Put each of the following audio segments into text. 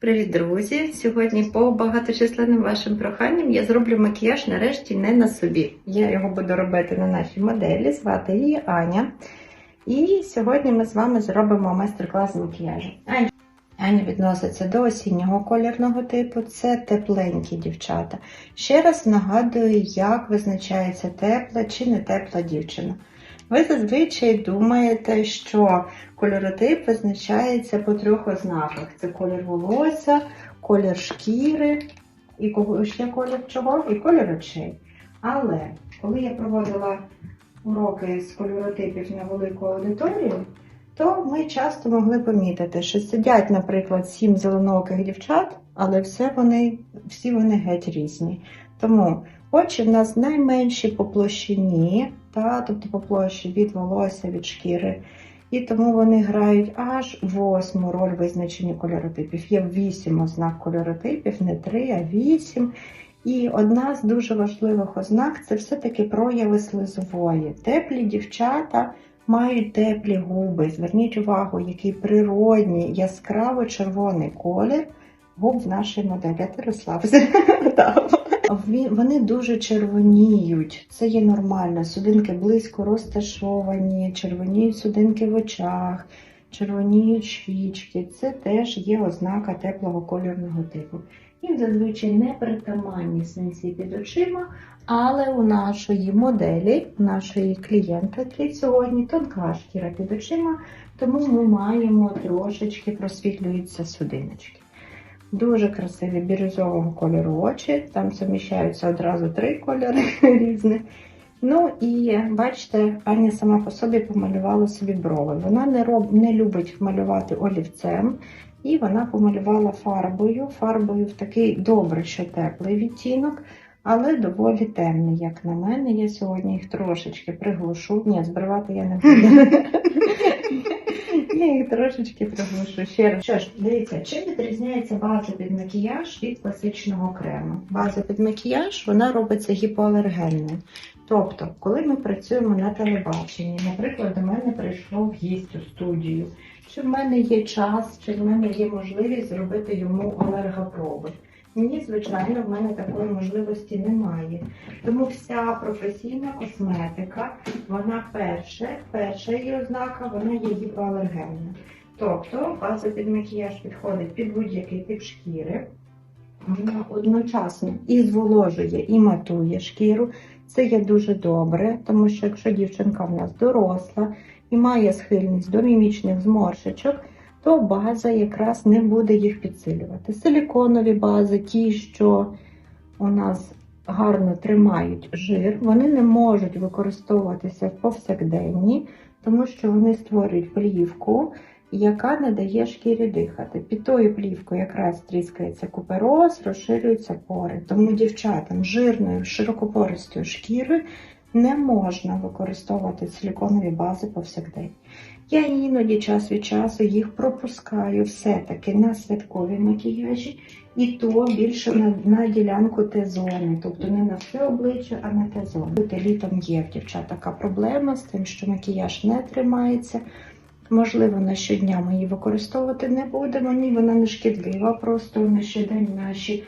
Привіт, друзі! Сьогодні по багаточисленним вашим проханням я зроблю макіяж нарешті не на собі. Я його буду робити на нашій моделі, звати її Аня. І сьогодні ми з вами зробимо майстер-клас макіяжу. Аня. Відноситься до осіннього колірного типу, це тепленькі дівчата. Ще раз нагадую, як визначається тепла чи не тепла дівчина. Ви зазвичай думаєте, що кольоротип визначається по трьох ознаках: це колір волосся, колір шкіри і ще колір чого? І колір очей. Але коли я проводила уроки з кольоротипів на велику аудиторію, то ми часто могли помітити, що сидять, наприклад, сім зеленооких дівчат, але все вони, всі вони геть різні. Тому очі в нас найменші по площині, та, тобто по площі від волосся, від шкіри. І тому вони грають аж восьму роль визначення кольоротипів. Є вісім ознак кольоротипів, не три, а вісім. І одна з дуже важливих ознак це все-таки прояви слизової. Теплі дівчата мають теплі губи. Зверніть увагу, який природній, яскраво червоний колір губ в нашій моделі. Ти розслабся. Вони дуже червоніють, це є нормально. Судинки близько розташовані, червоніють судинки в очах, червоніють щічки. Це теж є ознака теплого кольорного типу. Їм зазвичай не притаманні синці під очима, але у нашої моделі, у нашої клієнтки сьогодні тонка шкіра під очима, тому ми маємо трошечки просвітлюються судиночки. Дуже красиві бірюзового кольору очі, там суміщаються одразу три кольори різні. Ну і бачите, Аня сама по собі помалювала собі брови. Вона не роб, не любить малювати олівцем, і вона помалювала фарбою. Фарбою в такий добре, що теплий відтінок, але доволі темний, як на мене. Я сьогодні їх трошечки приглушу. Ні, збривати я не буду. Я трошечки приглушу. Ще раз. Що ж, дивіться, чим відрізняється база під макіяж від класичного крему? База під макіяж вона робиться гіпоалергенною. Тобто, коли ми працюємо на телебаченні, наприклад, до мене прийшов гість у студію, чи в мене є час, чи в мене є можливість зробити йому алергопроби. Ні, звичайно, в мене такої можливості немає. Тому вся професійна косметика, вона перша, перша її ознака, вона є гіпоалергенна. Тобто база під макіяж підходить під будь-який тип шкіри. Вона одночасно і зволожує, і матує шкіру. Це є дуже добре, тому що якщо дівчинка в нас доросла і має схильність до мімічних зморшечок, то база якраз не буде їх підсилювати. Силіконові бази, ті, що у нас гарно тримають жир, вони не можуть використовуватися в повсякденні, тому що вони створюють плівку, яка не дає шкірі дихати. Під тою плівкою якраз тріскається купероз, розширюються пори. Тому дівчатам жирною, широкопористою шкіри не можна використовувати силіконові бази повсякдень. Я іноді час від часу їх пропускаю все-таки на святкові макіяжі, і то більше на на ділянку Т-зони, тобто не на все обличчя, а на Т-зону. Літом є в дівчат така проблема з тим, що макіяж не тримається. Можливо, на щодня ми її використовувати не будемо, ні, вона не шкідлива, просто на щодень наші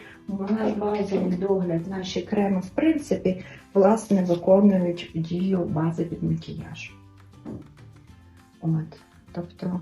базовий догляд, наші креми, в принципі, власне, виконують дію бази під макіяж. От, тобто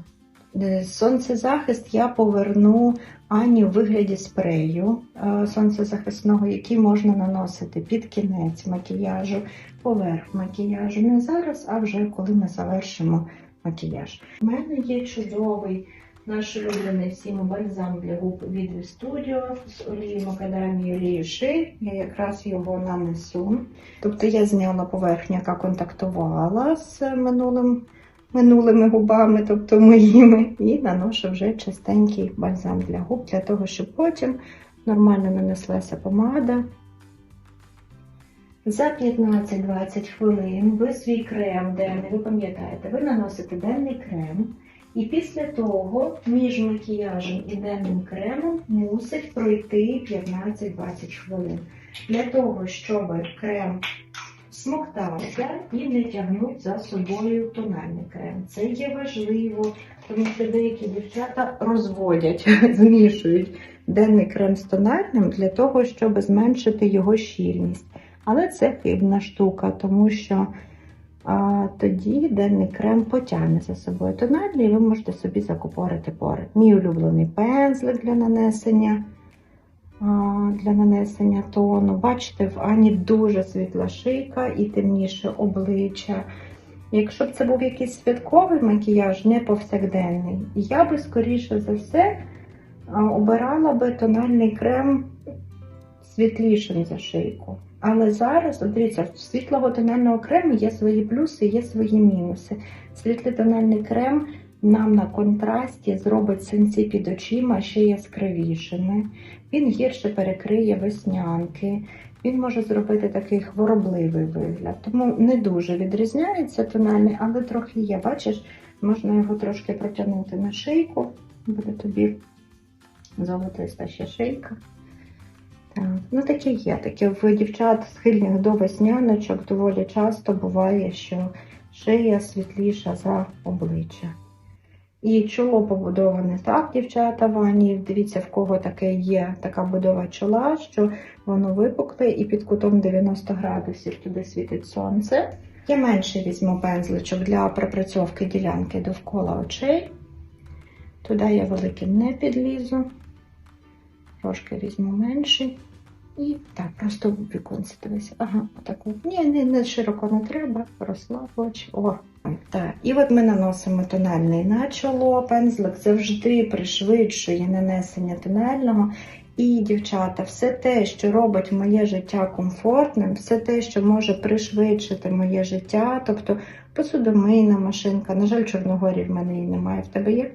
е, сонцезахист я поверну Ані у вигляді спрею е, сонцезахисного, який можна наносити під кінець макіяжу, поверх макіяжу. Не зараз, а вже коли ми завершимо макіяж. У мене є чудовий наш улюблений всім бальзам для губ від Studio з олією макадамії ши. Я якраз його нанесу. Тобто я зняла поверхню, яка контактувала з минулим минулими губами, тобто моїми, і наношу вже чистенький бальзам для губ, для того, щоб потім нормально нанеслася помада. За 15-20 хвилин ви свій крем денний, ви пам'ятаєте, ви наносите денний крем, і після того між макіяжем і денним кремом мусить пройти 15-20 хвилин. Для того, щоб крем смоктатися і не тягнуть за собою тональний крем. Це є важливо, тому що деякі дівчата розводять, змішують денний крем з тональним для того, щоб зменшити його щільність. Але це хибна штука, тому що а, тоді денний крем потягне за собою тональний, і ви можете собі закупорити пори. Мій улюблений пензлик для нанесення для нанесення тону. Бачите, в Ані дуже світла шийка і темніше обличчя. Якщо б це був якийсь святковий макіяж, не повсякденний, я би, скоріше за все, обирала би тональний крем світлішим за шийку. Але зараз, дивіться, в світлого тонального крему є свої плюси, є свої мінуси. Світлий тональний крем нам на контрасті зробить синці під очима ще яскравішими. Він гірше перекриє веснянки, він може зробити такий хворобливий вигляд. Тому не дуже відрізняється тональний, але трохи є. Бачиш, можна його трошки протягнути на шийку, буде тобі золотиста ще шийка. Так, ну таке є. Таке в дівчат схильних до весняночок доволі часто буває, що шия світліша за обличчя. І чоло побудоване так, дівчата вані. Дивіться, в кого таке є така будова чола, що воно випукле і під кутом 90 градусів туди світить сонце. Я менше візьму пензличок для пропрацьовки ділянки довкола очей. Туди я великим не підлізу. Трошки візьму менший. І так, просто в віконці дивись. Ага, отаку. Ні, не, не широко не треба, розслаб. О, так. І от ми наносимо тональний на чоло. Пензлик завжди пришвидшує нанесення тонального. І, дівчата, все те, що робить моє життя комфортним, все те, що може пришвидшити моє життя, тобто посудомийна машинка. На жаль, Чорногорі в мене її немає. В тебе є?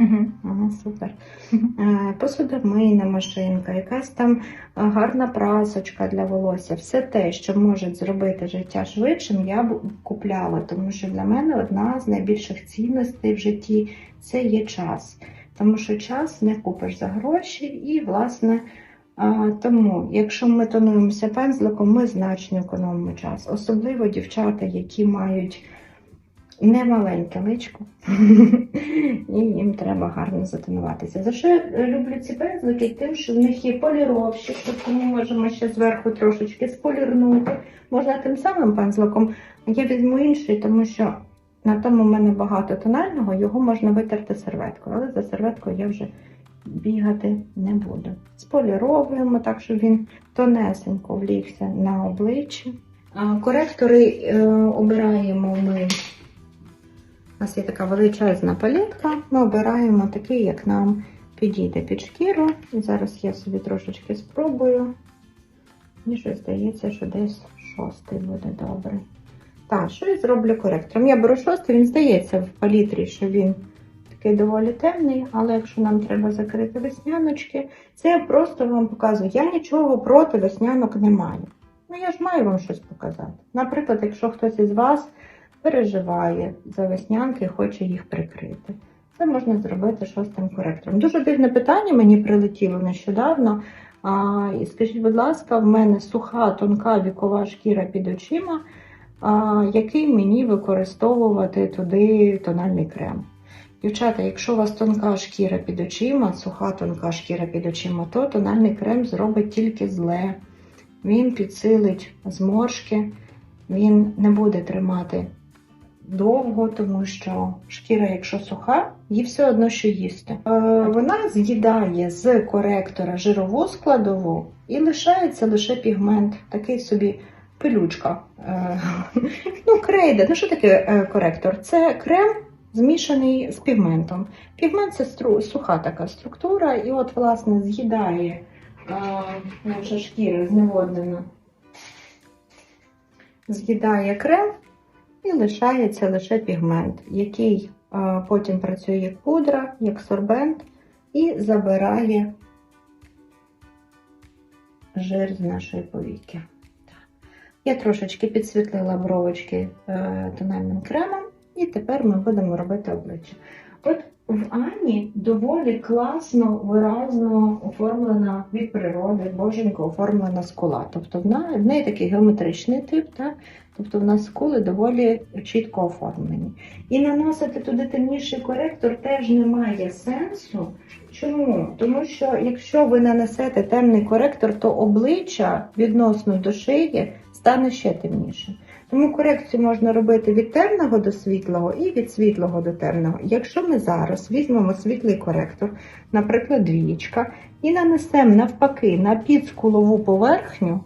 Угу. Ага, супер. Е, Посудомийна машинка, якась там е, гарна прасочка для волосся. Все те, що може зробити життя швидшим, я б купляла, тому що для мене одна з найбільших цінностей в житті це є час. Тому що час не купиш за гроші, і, власне, тому, якщо ми тонуємося пензликом, ми значно економимо час. Особливо дівчата, які мають немаленьке личко, і їм треба гарно затонуватися. За що я люблю ці пензлики? Тим, що в них є поліровщик, тобто ми можемо ще зверху трошечки сполірнути. Можна тим самим пензликом. Я візьму інший, тому що на тому в мене багато тонального, його можна витерти серветкою, але за серветкою я вже бігати не буду. Споліровуємо так, щоб він тонесенько влігся на обличчі. Коректори е, обираємо ми. У нас є така величезна палітка. Ми обираємо такий, як нам підійде під шкіру. І зараз я собі трошечки спробую. Мені щось здається, що десь шостий буде добре. Так, що я зроблю коректором? Я беру шостий, він здається в палітрі, що він такий доволі темний, але якщо нам треба закрити весняночки, це я просто вам показую. Я нічого проти веснянок не маю. Ну я ж маю вам щось показати. Наприклад, якщо хтось із вас переживає за веснянки і хоче їх прикрити. Це можна зробити шостим коректором. Дуже дивне питання мені прилетіло нещодавно. А, і скажіть, будь ласка, в мене суха, тонка вікова шкіра під очима, а, який мені використовувати туди тональний крем. Дівчата, якщо у вас тонка шкіра під очима, суха тонка шкіра під очима, то тональний крем зробить тільки зле. Він підсилить зморшки, він не буде тримати довго, тому що шкіра, якщо суха, їй все одно що їсти. Е, вона з'їдає з коректора жирову складову і лишається лише пігмент, такий собі пилючка. Е, ну, крейда. Ну, що таке е, коректор? Це крем. Змішаний з пігментом. Пігмент це стру, суха така структура, і от, власне, з'їдає наша шкіра зневоднена, з'їдає крем і лишається лише пігмент, який потім працює як пудра, як сорбент і забирає жир з нашої повіки. Я трошечки підсвітлила бровочки е, тональним кремом, і тепер ми будемо робити обличчя. От В Ані доволі класно, виразно оформлена від природи, боженько оформлена скула. Тобто в на- в неї такий геометричний тип, так? тобто в нас скули доволі чітко оформлені. І наносити туди темніший коректор теж немає сенсу. Чому? Тому що якщо ви нанесете темний коректор, то обличчя відносно до шиї стане ще темнішим. Тому корекцію можна робити від темного до світлого і від світлого до темного. Якщо ми зараз візьмемо світлий коректор, наприклад, двічка, і нанесемо навпаки на підскулову поверхню,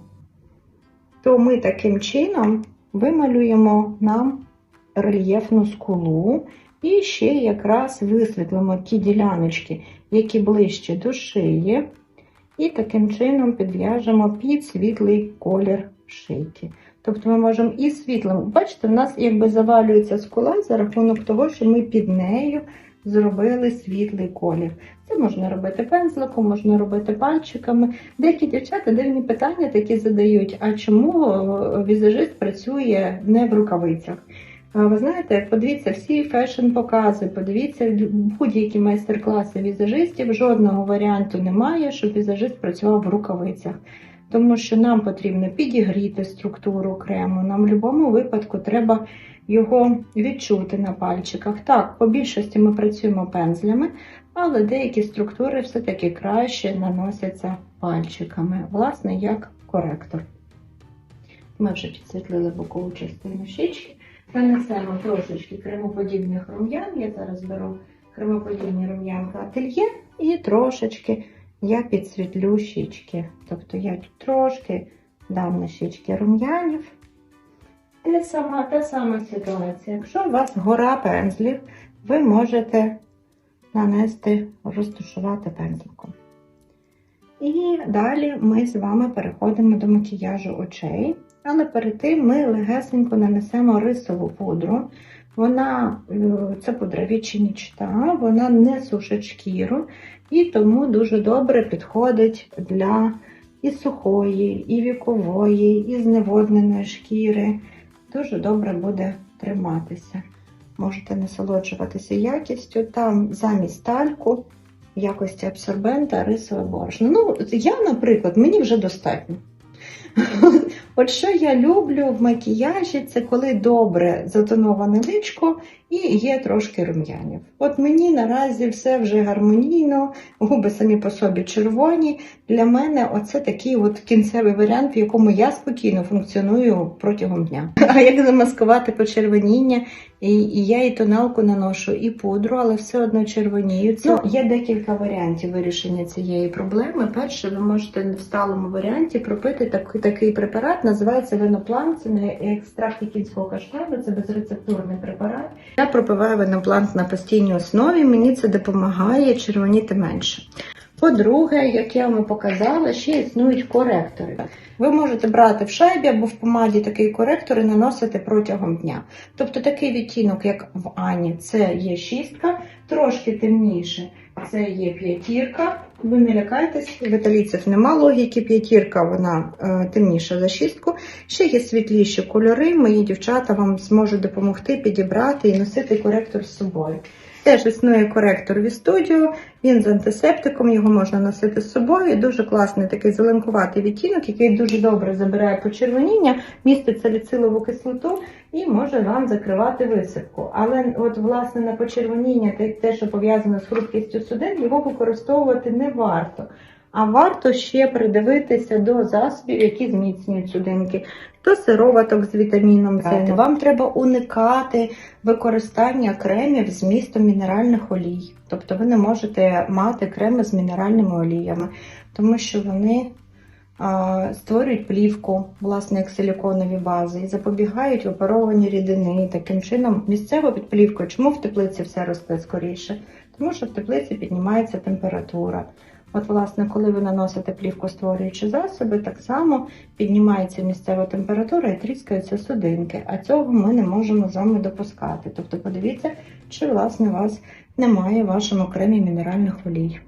то ми таким чином вималюємо нам рельєфну скулу і ще якраз висвітлимо ті діляночки, які ближче до шиї, і таким чином підв'яжемо під світлий колір шийки. Тобто ми можемо і світлим. Бачите, в нас якби завалюється скула за рахунок того, що ми під нею зробили світлий колір. Це можна робити пензликом, можна робити пальчиками. Деякі дівчата дивні питання такі задають: а чому е, візажист працює не в рукавицях? Ви знаєте, подивіться всі фешн-покази, подивіться будь-які майстер-класи візажистів. Жодного варіанту немає, щоб візажист працював в рукавицях. Тому що нам потрібно підігріти структуру крему. Нам в будь-якому випадку треба його відчути на пальчиках. Так, по більшості ми працюємо пензлями, але деякі структури все-таки краще наносяться пальчиками, власне, як коректор. Ми вже підсвітлили бокову частину щічки. Нанесемо трошечки кремоподібних рум'ян. Я зараз беру кремоподібні рум'янка ательє і трошечки я підсвітлю щічки. Тобто я тут трошки дам на щічки рум'янів. Те сама, та сама ситуація. Якщо у вас гора пензлів, ви можете нанести, розташувати пензликом. І далі ми з вами переходимо до макіяжу очей. Але перед тим ми легесенько нанесемо рисову пудру. Вона, е, це пудра відчинічта, вона не сушить шкіру, і тому дуже добре підходить для і сухої, і вікової, і зневодненої шкіри. Дуже добре буде триматися. Можете насолоджуватися якістю. Там замість тальку якості абсорбента рисове борошно. Ну, я, наприклад, мені вже достатньо. От що я люблю в макіяжі, це коли добре затоноване личко і є трошки рум'янів. От мені наразі все вже гармонійно, губи самі по собі червоні. Для мене оце такий от кінцевий варіант, в якому я спокійно функціоную протягом дня. А як замаскувати почервоніння? І, і я і тоналку наношу, і пудру, але все одно червонію. Ну, є декілька варіантів вирішення цієї проблеми. Перше, ви можете в сталому варіанті пропити такий, такий препарат, називається веноплан. Не екстракт кінського каштану, це безрецептурний препарат. Я пропиваю веноплант на постійній основі. Мені це допомагає червоніти менше. По-друге, як я вам показала, ще існують коректори. Ви можете брати в шайбі або в помаді такий коректор і наносити протягом дня. Тобто такий відтінок, як в Ані, це є шістка, трошки темніше. Це є п'ятірка. Ви не лякайтесь, в італійців нема логіки. П'ятірка вона е, темніша за шістку. Ще є світліші кольори. Мої дівчата вам зможуть допомогти підібрати і носити коректор з собою. Теж існує коректор від студіо, він з антисептиком, його можна носити з собою. Дуже класний такий зеленкуватий відтінок, який дуже добре забирає почервоніння, містить саліцилову кислоту і може вам закривати висипку. Але от власне на почервоніння, те, що пов'язане з хрупкістю судин, його використовувати не варто. А варто ще придивитися до засобів, які зміцнюють судинки, то сироваток з вітаміном С. Вам треба уникати використання кремів з містом мінеральних олій. Тобто ви не можете мати креми з мінеральними оліями, тому що вони а, створюють плівку, власне, як силіконові бази, і запобігають випаровані рідини. Таким чином, місцево під плівкою, чому в теплиці все росте скоріше? Тому що в теплиці піднімається температура. От, власне, коли ви наносите плівку, створюючи засоби, так само піднімається місцева температура і тріскаються судинки, а цього ми не можемо з вами допускати. Тобто, подивіться, чи власне вас немає в вашому кремі мінеральних олій.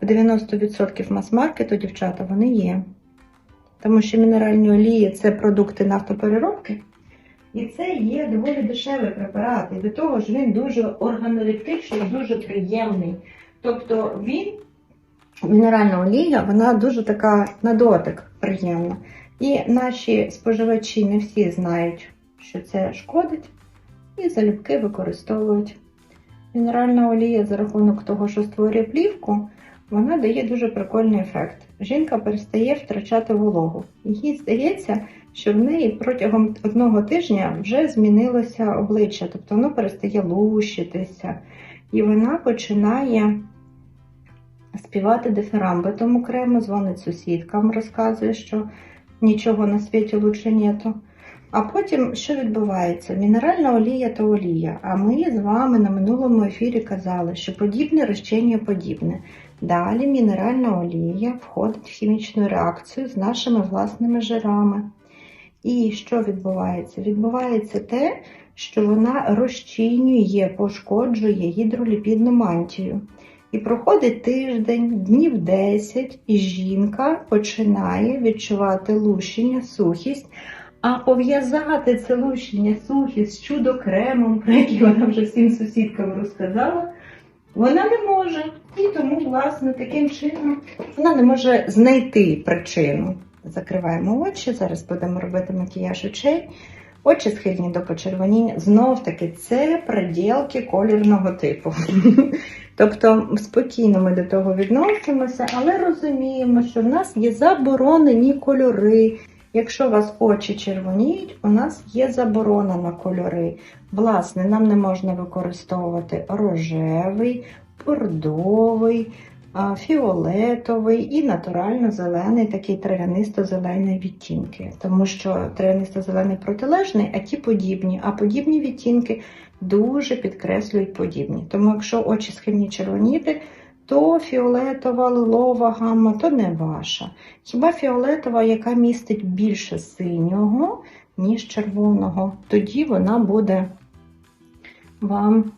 В 90% мас-маркету, дівчата, вони є. Тому що мінеральні олії це продукти нафтопереробки, І це є доволі дешевий препарат. І до того ж він дуже органолептичний, дуже приємний. Тобто він, мінеральна олія, вона дуже така на дотик приємна. І наші споживачі не всі знають, що це шкодить, і залюбки використовують. Мінеральна олія за рахунок того, що створює плівку, вона дає дуже прикольний ефект. Жінка перестає втрачати вологу. Їй здається, що в неї протягом одного тижня вже змінилося обличчя, тобто воно перестає лущитися, і вона починає співати дифирамби. Тому окремо дзвонить сусідкам, розказує, що нічого на світі лучше нету. А потім що відбувається? Мінеральна олія та олія. А ми з вами на минулому ефірі казали, що подібне розчинює подібне. Далі мінеральна олія входить в хімічну реакцію з нашими власними жирами. І що відбувається? Відбувається те, що вона розчинює, пошкоджує гідроліпідну мантію. І проходить тиждень, днів 10, і жінка починає відчувати лущення, сухість. А пов'язати це лущення, сухість з чудо-кремом, про який вона вже всім сусідкам розказала, вона не може. І тому, власне, таким чином вона не може знайти причину. Закриваємо очі, зараз будемо робити макіяж очей. Очі схильні до почервоніння. Знов таки, це приділки колірного типу. Тобто спокійно ми до того відносимося, але розуміємо, що в нас є заборонені кольори. Якщо у вас очі червоніють, у нас є заборона на кольори. Власне, нам не можна використовувати рожевий, бордовий, фіолетовий і натурально-зелений, такий трав'янисто-зелений відтінки. Тому що трав'янисто-зелений протилежний, а ті подібні, а подібні відтінки дуже підкреслюють подібні. Тому якщо очі схильні червоніти, то фіолетова, лилова гамма то не ваша. Хіба фіолетова, яка містить більше синього, ніж червоного, тоді вона буде вам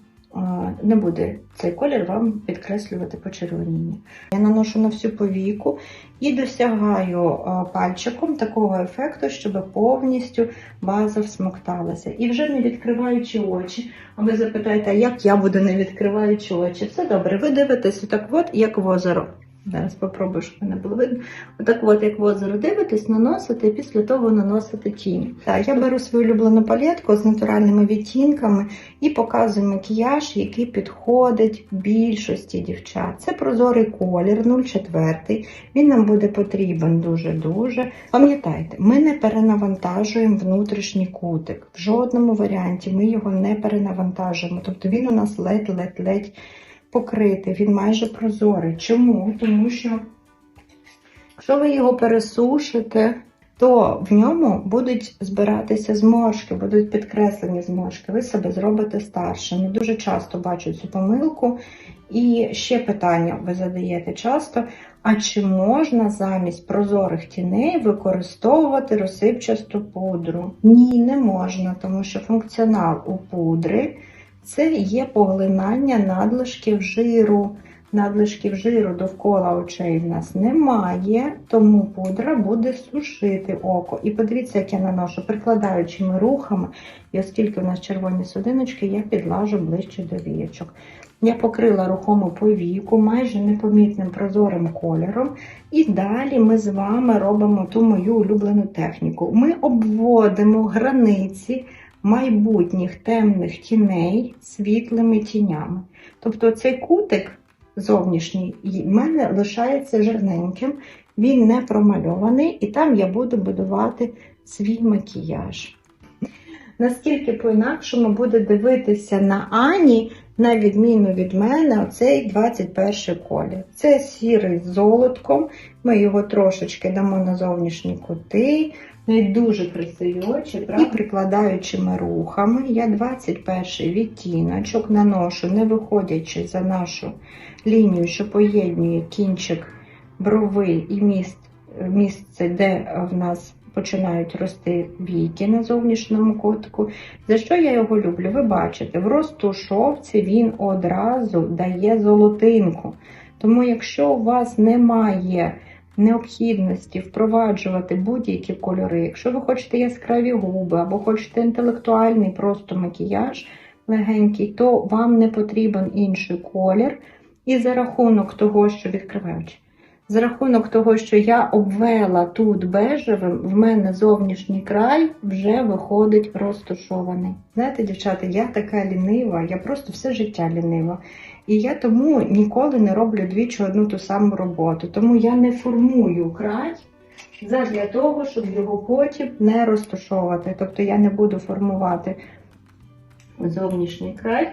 не буде цей колір вам підкреслювати почервоніння. Я наношу на всю повіку і досягаю пальчиком такого ефекту, щоб повністю база всмокталася. І вже не відкриваючи очі, а ви запитаєте, як я буду не відкриваючи очі? Все добре, ви дивитесь так от, як в озеро. Зараз спробую, щоб мене було видно. Отак от, як в озеро дивитесь, наносите і після того наносите тінь. Так, я беру свою улюблену палетку з натуральними відтінками і показую макіяж, який підходить більшості дівчат. Це прозорий колір 04. Він нам буде потрібен дуже-дуже. Пам'ятайте, ми не перенавантажуємо внутрішній кутик. В жодному варіанті ми його не перенавантажуємо. Тобто він у нас ледь-ледь-ледь покритий, він майже прозорий. Чому? Тому що, якщо ви його пересушите, то в ньому будуть збиратися зморшки, будуть підкреслені зморшки. Ви себе зробите старшим. Я дуже часто бачу цю помилку. І ще питання ви задаєте часто: а чи можна замість прозорих тіней використовувати розсипчасту пудру? Ні, не можна, тому що функціонал у пудри це є поглинання надлишків жиру. Надлишків жиру довкола очей в нас немає, тому пудра буде сушити око. І подивіться, як я наношу, прикладаючими рухами, і оскільки у нас червоні судиночки, я підлажу ближче до віячок. Я покрила рухому повіку майже непомітним прозорим кольором. І далі ми з вами робимо ту мою улюблену техніку. Ми обводимо границі майбутніх темних тіней світлими тінями. Тобто цей кутик зовнішній в мене лишається жирненьким, він не промальований, і там я буду будувати свій макіяж. Наскільки по-інакшому буде дивитися на Ані, на відміну від мене, оцей 21 колір. Це сірий з золотком. Ми його трошечки дамо на зовнішні кути. Ну дуже красиві очі, правда? І прикладаючими рухами я 21 відтіночок наношу, не виходячи за нашу лінію, що поєднує кінчик брови і міст, місце, де в нас починають рости віки на зовнішньому котику. За що я його люблю? Ви бачите, в розтушовці він одразу дає золотинку. Тому, якщо у вас немає необхідності впроваджувати будь-які кольори, якщо ви хочете яскраві губи або хочете інтелектуальний просто макіяж легенький, то вам не потрібен інший колір. І за рахунок того, що відкриваючи, за рахунок того, що я обвела тут бежевим, в мене зовнішній край вже виходить розташований. Знаєте, дівчата, я така лінива, я просто все життя лінива. І я тому ніколи не роблю двічі одну ту саму роботу. Тому я не формую край задля того, щоб його потім не розташовувати. Тобто я не буду формувати зовнішній край.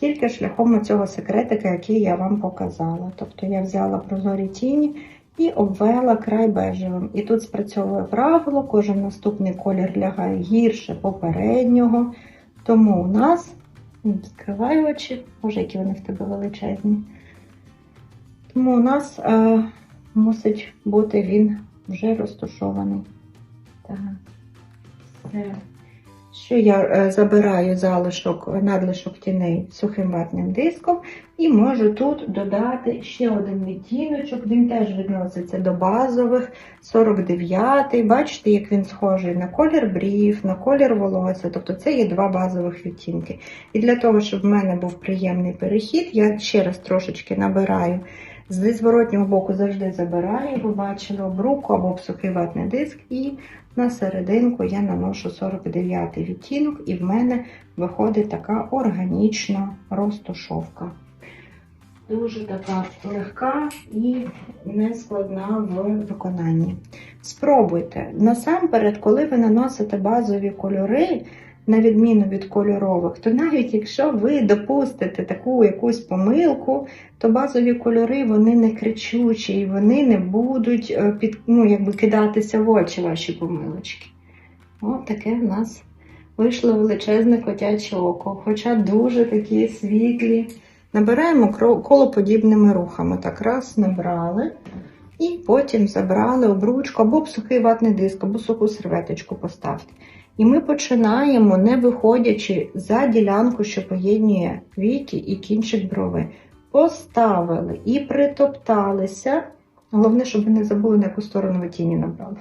Тільки шляхом цього секретика, який я вам показала. Тобто я взяла прозорі тіні і обвела край бежевим. І тут спрацьовує правило, кожен наступний колір лягає гірше попереднього. Тому у нас відкривай очі, може, які вони в тебе величезні. Тому у нас а, мусить бути він вже розташований. Так, все. Що я е, забираю залишок, надлишок тіней сухим ватним диском і можу тут додати ще один відтіночок. Він теж відноситься до базових 49-й. Бачите, як він схожий на колір брів, на колір волосся. Тобто це є два базових відтінки. І для того, щоб в мене був приємний перехід, я ще раз трошечки набираю. Зі зворотнього боку завжди забираю, ви бачили обруку або сухий ватний диск, і на серединку я наношу 49 відтінок, і в мене виходить така органічна розташовка. Дуже така легка і нескладна в виконанні. Спробуйте. Насамперед, коли ви наносите базові кольори, на відміну від кольорових, то навіть якщо ви допустите таку якусь помилку, то базові кольори вони не кричучі і вони не будуть е, під, ну, якби кидатися в очі ваші помилочки. О, таке в нас вийшло величезне котяче око, хоча дуже такі світлі. Набираємо колоподібними рухами. Так раз набрали. І потім забрали обручку або сухий ватний диск, або суху серветочку поставте. І ми починаємо, не виходячи за ділянку, що поєднує віки і кінчик брови. Поставили і притопталися. Головне, щоб ви не забули, на яку сторону ви тіні набрали.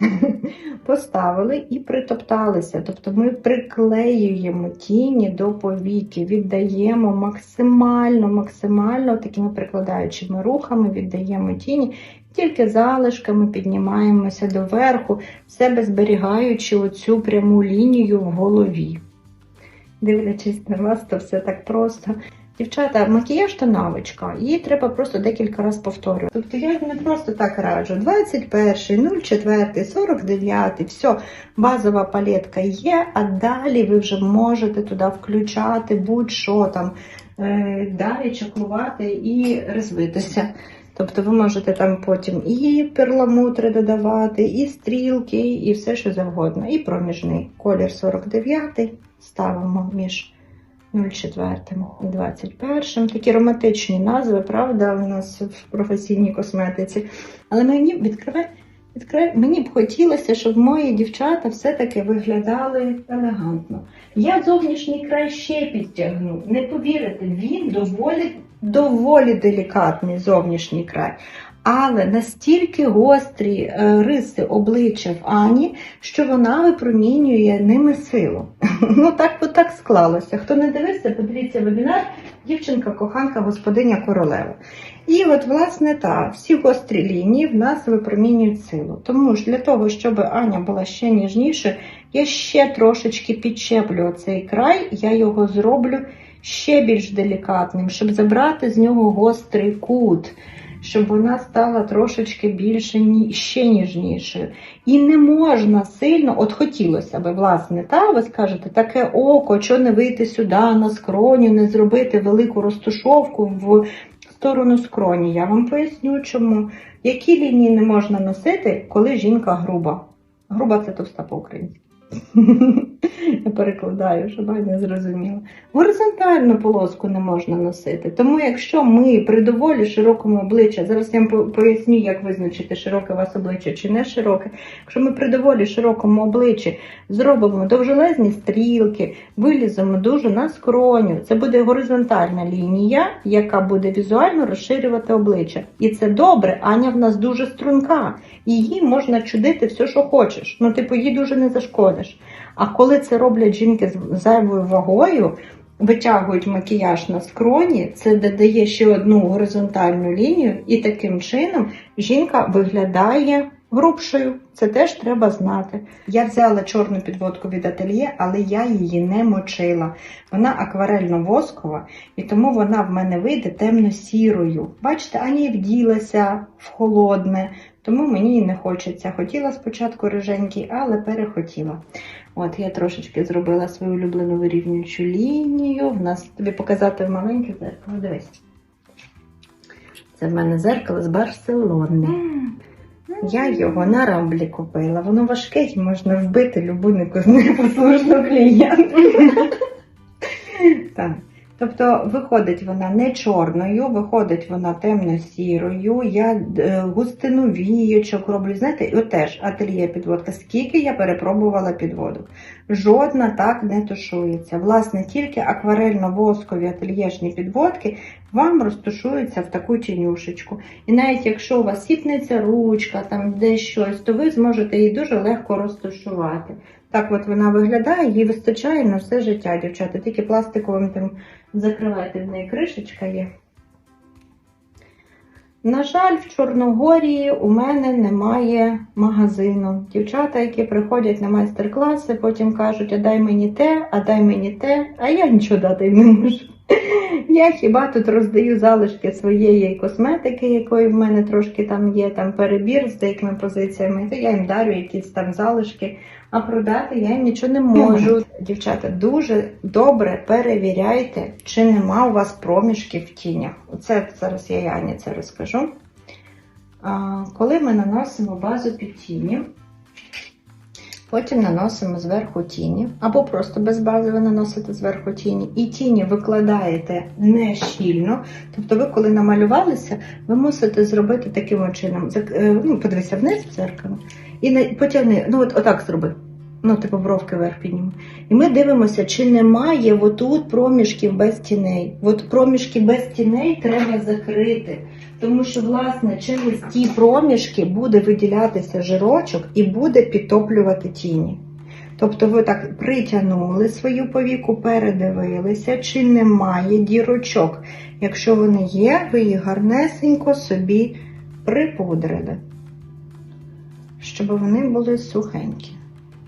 Поставили і притопталися. Тобто ми приклеюємо тіні до повіки, віддаємо максимально, максимально такими прикладаючими рухами, віддаємо тіні, тільки залишками піднімаємося доверху, себе зберігаючи оцю пряму лінію в голові. Дивлячись на вас, то все так просто. Дівчата, макіяж то навичка, її треба просто декілька разів повторювати. Тобто я не просто так раджу. 21, 04, 49, все, базова палетка є, а далі ви вже можете туди включати будь-що там, е, далі чаклувати і розвитися. Тобто ви можете там потім і перламутри додавати, і стрілки, і все, що завгодно. І проміжний колір 49 ставимо між 04 і 21. Такі романтичні назви, правда, у нас в професійній косметиці. Але мені відкривай, мені б хотілося, щоб мої дівчата все-таки виглядали елегантно. Я зовнішній край ще підтягну. Не повірите, він доволі, доволі делікатний зовнішній край. Але настільки гострі е, риси обличчя в Ані, що вона випромінює ними силу. Ну так от так склалося. Хто не дивився, подивіться вебінар дівчинка, коханка, господиня королева. І от, власне, так, всі гострі лінії в нас випромінюють силу. Тому ж для того, щоб Аня була ще ніжніше, я ще трошечки підчеплю цей край, я його зроблю ще більш делікатним, щоб забрати з нього гострий кут щоб вона стала трошечки більше ще ніжнішою. І не можна сильно, от хотілося би, власне, та ви скажете, таке око, що не вийти сюди на скроню, не зробити велику розташовку в сторону скроні. Я вам поясню, чому. Які лінії не можна носити, коли жінка груба? Груба це товста по-українськи. Я перекладаю, щоб Аня зрозуміла. Горизонтальну полоску не можна носити. Тому якщо ми при доволі широкому обличчі, зараз я вам поясню, як визначити, широке у вас обличчя чи не широке. Якщо ми при доволі широкому обличчі зробимо довжелезні стрілки, виліземо дуже на скроню, це буде горизонтальна лінія, яка буде візуально розширювати обличчя. І це добре, Аня в нас дуже струнка. Її можна чудити все, що хочеш. Ну, типу, їй дуже не зашкодиш. А коли це роблять жінки з зайвою вагою, витягують макіяж на скроні, це додає ще одну горизонтальну лінію, і таким чином жінка виглядає грубшою. Це теж треба знати. Я взяла чорну підводку від ательє, але я її не мочила. Вона акварельно-воскова, і тому вона в мене вийде темно-сірою. Бачите, Аня і вділася в холодне, тому мені і не хочеться. Хотіла спочатку риженький, але перехотіла. От я трошечки зробила свою улюблену вирівнюючу лінію. В нас тобі показати маленьке зеркало. Дивись. Це в мене зеркало з Барселони. Я його на рамблі купила. Воно важке і можна вбити любу непослушну клієнтку. Так. Тобто виходить вона не чорною, виходить вона темно-сірою. Я е, густину віючок роблю. Знаєте, от теж ательє підводка. Скільки я перепробувала підводок. Жодна так не тушується. Власне, тільки акварельно-воскові ательєшні підводки вам розтушуються в таку тінюшечку. І навіть якщо у вас сіпнеться ручка, там десь щось, то ви зможете її дуже легко розташувати. Так от вона виглядає, їй вистачає на все життя, дівчата. Тільки пластиковим тим закривайте, в неї кришечка є. На жаль, в Чорногорії у мене немає магазину. Дівчата, які приходять на майстер-класи, потім кажуть, а дай мені те, а дай мені те, а я нічого дати не можу. Я хіба тут роздаю залишки своєї косметики, якої в мене трошки там є там перебір з деякими позиціями, то я їм дарю якісь там залишки, а продати я їм нічого не можу. Дівчата, дуже добре перевіряйте, чи нема у вас проміжків в тінях. Оце зараз я Яні це розкажу. А, коли ми наносимо базу під тіні, Потім наносимо зверху тіні, або просто без бази ви наносите зверху тіні, і тіні викладаєте не щільно. Тобто, ви, коли намалювалися, ви мусите зробити таким чином. Е, Ну, подивися вниз в дзеркало і не потягни, ну от отак зроби. Ну, типу, бровки вверх підніми. І ми дивимося, чи немає отут проміжків без тіней. От проміжки без тіней треба закрити. Тому що, власне, через ті проміжки буде виділятися жирочок і буде підтоплювати тіні. Тобто ви так притягнули свою повіку, передивилися, чи немає дірочок. Якщо вони є, ви їх гарнесенько собі припудрили, щоб вони були сухенькі.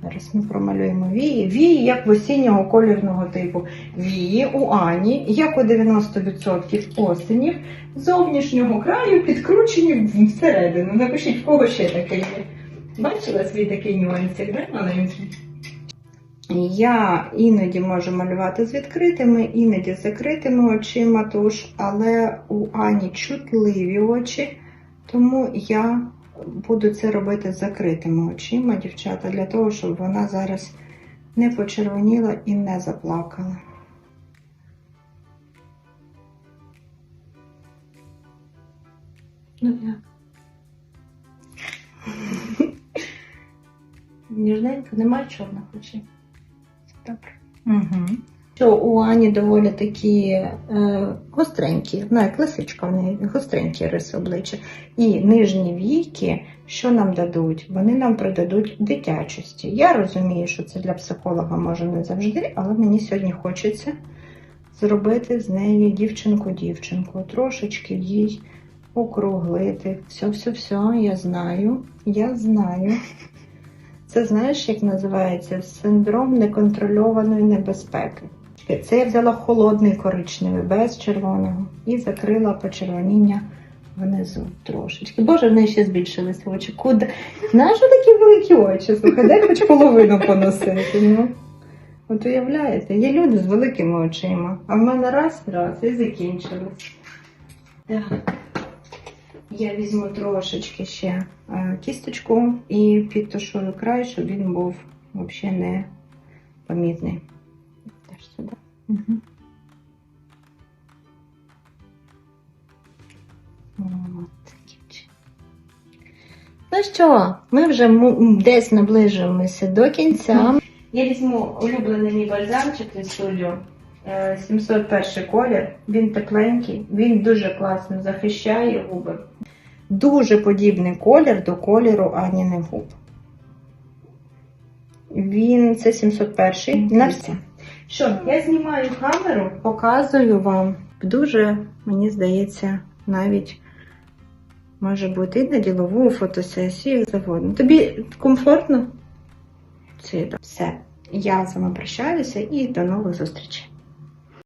Зараз ми промалюємо вії. Вії, як в осіннього колірного типу. Вії у Ані, як у 90% осенів, зовнішнього краю підкручені всередину. Напишіть, в кого ще таке є. Бачила свій такий нюансик, да, маленький? Я іноді можу малювати з відкритими, іноді з закритими очима туш, але у Ані чутливі очі, тому я буду це робити з закритими очима, дівчата, для того, щоб вона зараз не почервоніла і не заплакала. Ну як? Ніжненько, немає чорних очей. Добре. Угу. Що у Ані доволі такі е, гостренькі, ну як лисичка в неї, гостренькі риси обличчя. І нижні віки, що нам дадуть? Вони нам придадуть дитячості. Я розумію, що це для психолога може не завжди, але мені сьогодні хочеться зробити з неї дівчинку-дівчинку, трошечки їй округлити. Все, все, все, я знаю, я знаю. Це знаєш, як називається синдром неконтрольованої небезпеки. Це я взяла холодний коричневий, без червоного, і закрила почервоніння внизу трошечки. Боже, в неї ще збільшилися очі. Куди? Знаєш, що такі великі очі? Слухай, дай хоч половину поносити. Ну. От уявляєте, є люди з великими очима, а в мене раз, раз і закінчилось. Так. Я візьму трошечки ще е, кісточку і підтушую край, щоб він був взагалі не помітний. Угу. Ну що, ми вже десь наближуємося до кінця. Я візьму улюблений мій бальзамчик від Сулю. е, 701 колір. Він тепленький, він дуже класно захищає губи. Дуже подібний колір до кольору Аніних губ. Він це 701 на все. Що, я знімаю камеру, показую вам. Дуже, мені здається, навіть може бути і на ділову фотосесію, як завгодно. Тобі комфортно? Все. Я з вами прощаюся і до нових зустрічей.